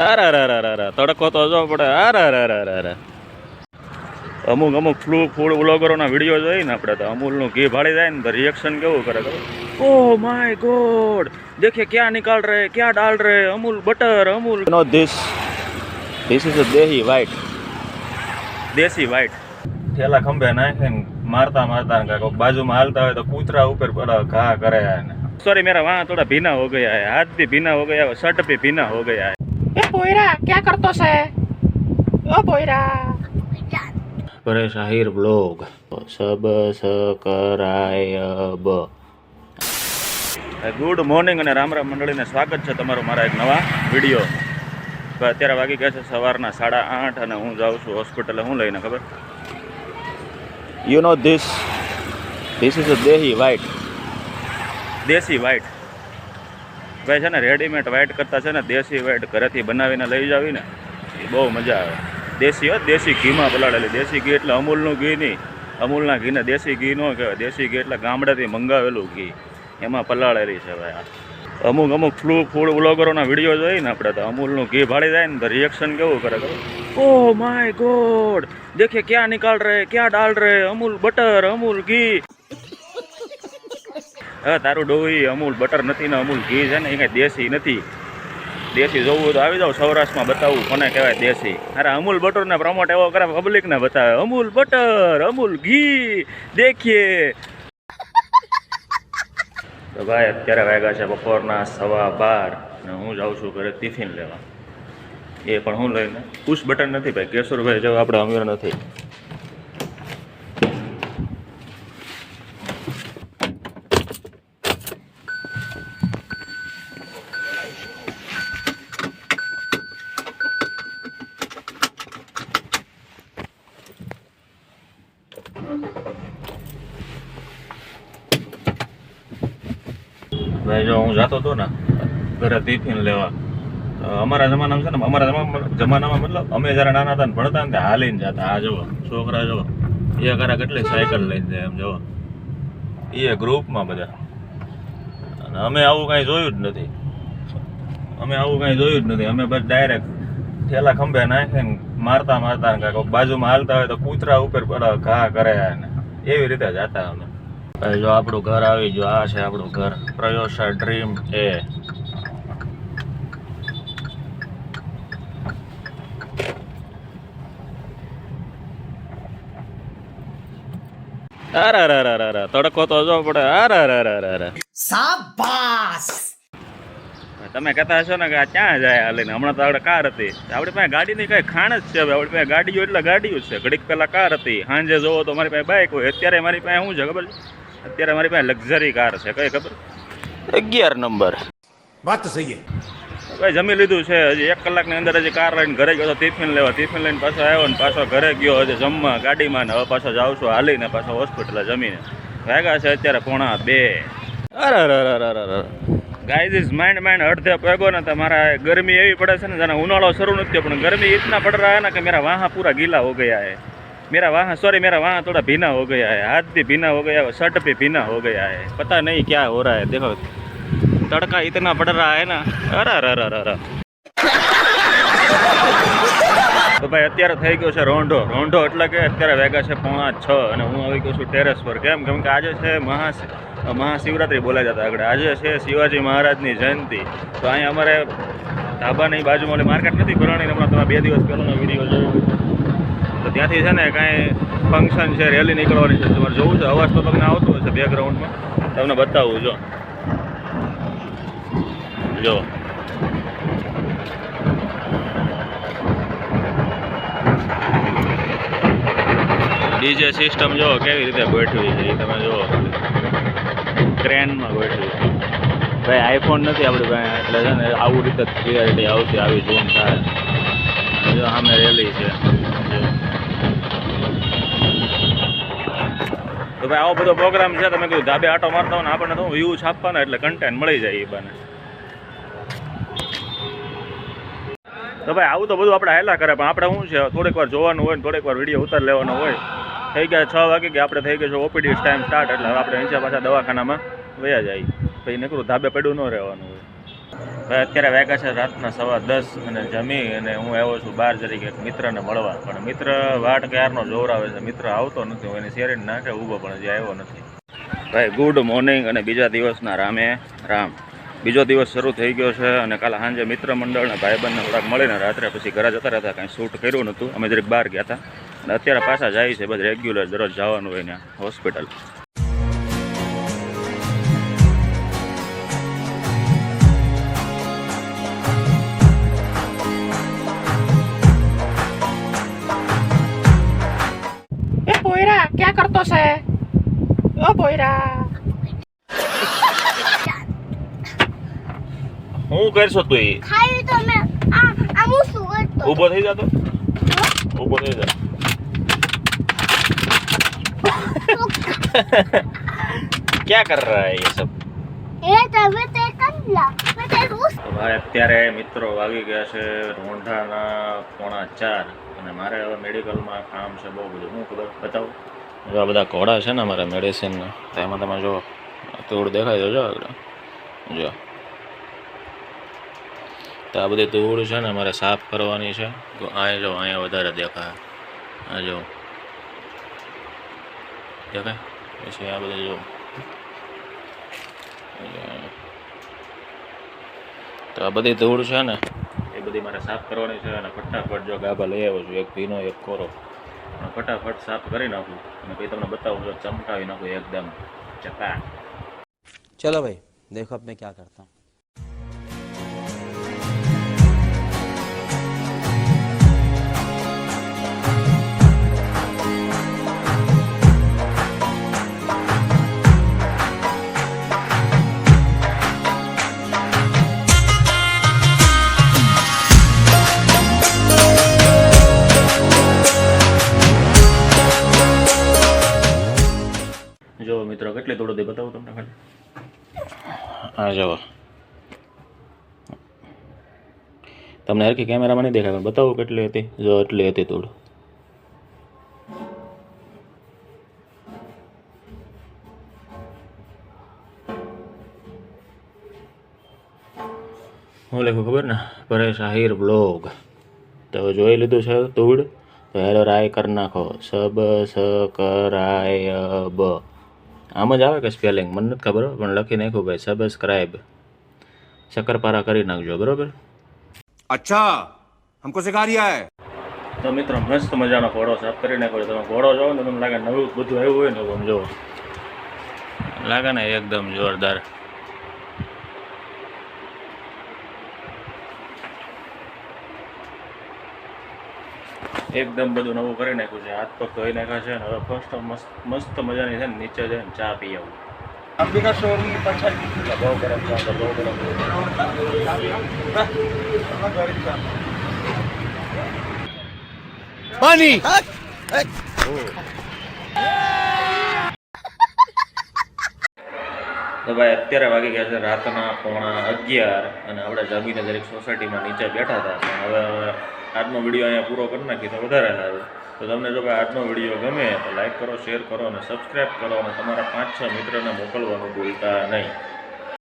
અરે અરે અરે અરે તડકો તો જો પડે. અરે અરે અરે અરે અમુક અમુક ફ્લૂ ફૂડ બ્લોગરોના વીડિયો જોઈએ ને આપણે તો અમૂલનું ઘી ભાડી જાય ને તો રિએક્શન કેવું કરે ઓ માય ગોડ દેખે ક્યાં નિકાલ રહે ક્યાં ડાલ રહે? Amul butter Amul. No this this is a desi white desi white થેલા ખંભે નાખે મારતા મારતા મારતા કાંઈક બાજુમાં હાલતા હોય તો કૂતરા ઉપર પડા ઘા કરે સોરી મેરા વાહ થોડા ભીના હો ગયા હાથ ભી ભીના હો ગયા શર્ટ ભી ભીના હો ગયા એ પોયરા ક્યાં કરતો છે? ઓ પોયરા. પરે શાહિર બ્લોગ. સબ સકરાય બ. ગુડ મોર્નિંગ અને રામ રામ મંડળીને સ્વાગત છે તમારું મારા એક નવા વીડિયો. તો અત્યારે વાગી ગયા છે સવારના સાડા આઠ અને હું જાઉં છું હોસ્પિટલે. હું લઈને ખબર? You know this this is a desi white desi white ભાઈ છે ને રેડીમેડ વ્હાઈટ કરતાં છે ને, દેશી વ્હાઈટ ઘરેથી બનાવીને લઈ જાવી ને એ બહુ મજા આવે. દેશી હો, દેશી ઘીમાં પલાળેલી, દેશી ઘી એટલે અમૂલનું ઘી નહીં. અમૂલના ઘીને દેશી ઘી ન કહેવાય, દેશી ઘી એટલે ગામડેથી મંગાવેલું ઘી. એમાં પલાળેલી છે ભાઈ અમુક અમુક ફ્લૂ ફૂડ વ્લોગરોના વીડિયો જોઈએ ને આપણે તો અમૂલનું ઘી ભાળી જાય ને તો રિએક્શન કેવું કરે ઓ માય ગોડ દેખે ક્યાં નિકાલ રહે, ક્યાં ડાલ રહે? અમૂલ બટર અમૂલ ઘી. હવે તારું ડોહી અમૂલ, બટર નથી ને અમૂલ ઘી છે ને, એ કાંઈ દેશી નથી. દેશી જોવું તો આવી જાવ સૌરાષ્ટ્રમાં બતાવવું કોને કહેવાય દેશી. અરે, અમૂલ બટરને પ્રમોટ એવો કરે પબ્લિકને બતાવે. અમૂલ બટર, અમૂલ ઘી, દેખીએ. તો ભાઈ, અત્યારે વાગ્યા છે બપોરના સવા બાર ને હું જાઉં છું ઘરે ટિફિન લેવા. એ પણ હું લઈને. પુશ બટન નથી ભાઈ કેશોરભાઈ જેવા આપણે અમીર નથી. ભાઈ જો હું જતો હતો ને, ઘરે ટિફિન લેવા અમારા જમાનામાં છે ને, અમારા જમાનામાં મતલબ અમે જ્યારે નાના હતા ને, ભણતા ને હાલીને જતા, આ જુઓ, છોકરા જુઓ, એ ઘરે કેટલી સાયકલ લઈને જાય એમ, જુઓ. એ ગ્રુપમાં બધા. અને અમે આવું કાંઈ જોયું જ નથી. અમે આવું કાંઈ જોયું જ નથી. અમે બસ ડાયરેક્ટ ઠેલા ખંભે નાખીને મારતા મારતા કાંઈક બાજુમાં હાલતા હોય તો કૂતરા ઉપર ઘા કરે ને, એવી રીતે જતા અમે. જો આપણું ઘર આવી જો આ છે આપણું ઘર. પ્રયોસા ડ્રીમ એ. તડકો તો જો પડે. તમે કહેતા હશો ને કે આ ક્યાં જાય હાલીને હમણાં તો આપણે કાર હતી. આપણી પાસે ગાડીની કઈ ખાણ જ છે આપણી પાસે ગાડીઓ એટલે ગાડીઓ જ છે. ઘડીક પહેલા કાર હતી. સાંજે જોવો તો મારી પાસે બાઇક હોય. અત્યારે મારી પાસે શું છે ખબર? છે અત્યારે અમારી પાસે લક્ઝરી કાર છે. કઈ ખબર? અગિયાર નંબર. વાત સહી ભાઈ જમી લીધું છે. હજી એક કલાકની અંદર હજી કાર લઈને ઘરે ગયો ટિફિન લેવા. ટિફિન લઈને પાછો આવ્યો ને પાછો ઘરે ગયો. હજી જમવા ગાડીમાં ને હવે પાછો જાઉં છું હાલીને પાછો હોસ્પિટલે જમીને. વાગ્યા છે અત્યારે પોણા બે. અરે અરે ગાઈઝ ઇઝ માઇન્ડ માઇન્ડ અડધે પેગો ને તમારા ગરમી એવી પડે છે ને જાણે ઉનાળો શરૂ નથી પણ ગરમી ઇતના પડ રહ્યા ને કે મારા વાહા પૂરા ગીલા હો ગયા હે मेरा वहाँ सॉरी मेरा वहाँ थोड़ा भीना हो गया है हाथ भी भीना हो गया है शर्ट भी भीना हो गया है पता नहीं क्या हो रहा है देखो तड़का इतना पड़ रहा है ना अरे अरे अरे अरे તો ભાઈ અત્યારે થઈ ગયો છે રોંઢો રોંઢો એટલે કે અત્યારે વાગ્યા છે પોણા છ અને હું આવી ગયો છું ટેરેસ પર કેમ કેમ કે આજે છે મહા મહાશિવરાત્રિ બોલાઈ જતા આગળ આજે છે શિવાજી મહારાજની જયંતિ તો અહીંયા અમારે ધાબાની બાજુમાં ઓલી માર્કેટ નથી ભરાણી હમણાં તમે બે દિવસ પહેલાનો વિડીયો જોયો ત્યાંથી છે ને કાંઈ ફંક્શન છે રેલી નીકળવાની છે. તમારે જોવું છે, અવાજ તો તમને આવતો હશે બેકગ્રાઉન્ડમાં તમને બતાવું, જો. જો. ડીજે સિસ્ટમ જો કેવી રીતે ગોઠવી છે, એ તમે જુઓ. ક્રેનમાં ગોઠવી. ભાઈ આઈફોન નથી આપણી પાસે, એટલે છે ને આવું રીતે ક્લિયરિટી આવશે, આવી ઝૂમ થાય. જો સામે રેલી છે. તો ભાઈ આવો બધો પ્રોગ્રામ છે, તમે કીધું ધાબે આટો મારતા હોય ને આપણને તો વ્યૂ છાપવાના, એટલે કન્ટેન્ટ મળી જાય એ બને. તો ભાઈ આવું તો બધું આપણે હેલા કરે, પણ આપણે શું છે, થોડીક વાર જોવાનું હોય ને થોડીક વાર વીડિયો ઉતાર લેવાનો હોય. થઈ ગયા છ વાગે કે આપણે થઈ ગયો છે ઓપીડી ટાઈમ સ્ટાર્ટ એટલે આપણે નીચે પાછા દવાખાનામાં વયા જાય. પછી નીકળું, ધાબે પડ્યું ન રહેવાનું હોય. હવે અત્યારે વાગ્યા છે રાતના સવા દસ અને જમી અને હું આવ્યો છું બાર જરીકે એક મિત્રને મળવા. પણ મિત્ર વાટ ક્યારનો જોવરાવે છે, મિત્ર આવતો નથી, હું એની શેરીને નાખે, ઊભો પણ હજી આવ્યો નથી. ભાઈ ગુડ મોર્નિંગ અને બીજા દિવસના રામે રામ. બીજો દિવસ શરૂ થઈ ગયો છે અને કાલે સાંજે મિત્ર મંડળને ભાઈબંધને થોડાક મળીને રાત્રે પછી ઘરે જતા રહેતા, કાંઈ શૂટ કર્યું નહોતું. અમે જરીક બહાર ગયા હતા અને અત્યારે પાછા જાય છે બધા રેગ્યુલર દરરોજ જવાનું હોય ને હોસ્પિટલ ઓ પોયરા હું કરશો તું એ ખાઈ તો મેં આ આ હું શું કરતો ઊભો થઈ જતો ઊભો થઈ જા क्या कर रहा है ये सब એ તમે તે કદલા મેં તે રૂસ તો ભાઈ અત્યારે મિત્રો વાગી ગયા છે રોંઢાના પોણા ચાર અને મારે હવે મેડિકલમાં કામ છે બહુ બધું હું ખબર બતાવું જો આ બધા ઘોડા છે ને અમારા મેડિસિનના તો એમાં તમે જો ધૂળ દેખાય છે જો આગળ. જો. તો આ બધી ધૂળ છે ને અમારે સાફ કરવાની છે. અહીંયા જો, અહીંયા વધારે દેખાય. આ જો. દેખાય? પછી આ બધું જો. તો આ બધી ધૂળ છે ને, એ બધી મારે સાફ કરવાની છે અને ફટાફટ જો ગાભા લઈ આવ્યો છું. એક ભીનો, એક કોરો. ફટાફટ સાફ કરી નાખું અને પછી તમને બતાવું જો ચમકાવી નાખું એકદમ ચકા चलो भाई देखो अब मैं क्या करता हूँ મિત્રો કેટલી ધૂળ હતી બતાવું તમને ખાલી? હા જવા તમને હરખી કેમેરામાં નહીં દેખાય, પણ બતાવું કેટલી હતી. જો, એટલી હતી ધૂળ હું લખ્યું ખબર ને? પરેશ આહિર બ્લોગ તો જોઈ લીધું છે તુડ? તો હેલો, રાય કરી નાખો. સબ સ કરાય બ. આમ જ આવે કે સ્પેલિંગ મને નથી ખબર પણ લખી નાખ્યું ભાઈ સબસ્ક્રાઈબ શક્કરપારા કરી નાખજો બરોબર? અચ્છા હમકો સિખા રહ્યા હે તો મિત્રો મસ્ત મજાનો ઘોડો સાફ કરી નાખ્યો તમે ઘોડો જોવો ને તમને લાગે નવું બધું આવ્યું હોય ને તમે જોવો. લાગે ને એકદમ જોરદાર. એકદમ બધું નવું કરી નાખ્યું છે. હાથ પગ ધોઈ નાખ્યા છે અને હવે ફર્સ્ટ મસ્ત મસ્ત મજાની છે ને નીચે જઈને ચા પી આવું. અંબિકા શોરૂમની પાછળ બહુ ગરમ ચા તો બહુ ગરમ પાણી! તો ભાઈ અત્યારે વાગી ગયા છે રાતના પોણા અગિયાર અને આપણે જમીને દરેક સોસાયટીમાં નીચે બેઠા હતા. હવે આજનો વીડિયો અહીંયા પૂરો કરી નાખી તો વધારે સારું. તો તમને જો ભાઈ આજનો વીડિયો ગમે તો લાઇક કરો શેર કરો અને સબસ્ક્રાઈબ કરો અને તમારા પાંચ છ મિત્રોને મોકલવાનું ભૂલતા નહીં.